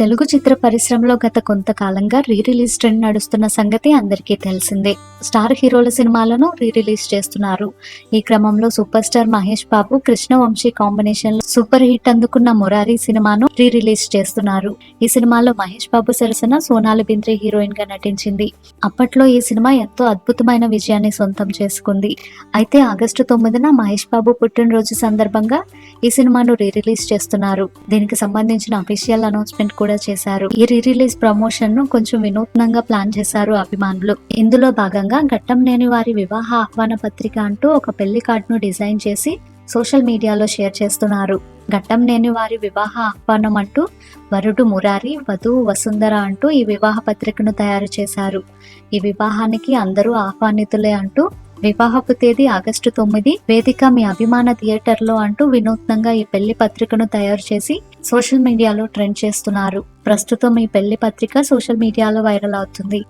తెలుగు చిత్ర పరిశ్రమలో గత కొంతకాలంగా రీ రిలీజ్ ట్రెండ్ నడుస్తున్న సంగతి అందరికీ తెలిసిందే. స్టార్ హీరోల సినిమాలను రీ రిలీజ్ చేస్తున్నారు. ఈ క్రమంలో super star Mahesh Babu Krishna Vamsi combination super hit అందుకున్న మురారి సినిమాను రీ రిలీజ్ చేస్తున్నారు. ఈ సినిమాలో మహేష్ బాబు సరసన సోనాలి బింద్రే హీరోయిన్గా నటించింది. అప్పట్లో ఈ సినిమా ఎంతో అద్భుతమైన విజయాన్ని సొంతం చేసుకుంది. అయితే ఆగస్టు తొమ్మిదిన మహేష్ బాబు పుట్టినరోజు సందర్భంగా ఈ సినిమాను రీ రిలీజ్ చేస్తున్నారు. దీనికి సంబంధించిన అఫీషియల్ అనౌన్స్మెంట్ కూడా చేశారు. ఈ రీ రిలీజ్ ప్రమోషన్ను కొంచెం వినూత్నంగా ప్లాన్ చేశారు అభిమానులు. ఇందులో భాగంగా ఘట్టం లేని వారి వివాహ ఆహ్వాన పత్రిక అంటూ ఒక పెళ్ళి కార్డును డిజైన్ చేసి సోషల్ మీడియాలో షేర్ చేస్తున్నారు. ఘట్టం లేని వారి వివాహ ఆహ్వానం అంటూ వరుడు మురారి వధువు వసుంధర అంటూ ఈ వివాహ పత్రికను తయారు చేశారు. ఈ వివాహానికి అందరూ ఆహ్వానితులే అంటూ వివాహపు తేదీ ఆగస్టు తొమ్మిది. వేదిక మీ అభిమాన థియేటర్లో అంటూ వినూత్నంగా ఈ పెళ్ళి పత్రికను తయారు చేసి సోషల్ మీడియాలో ట్రెండ్ చేస్తున్నారు. ప్రస్తుతం ఈ పెళ్ళి పత్రిక సోషల్ మీడియాలో వైరల్ అవుతుంది.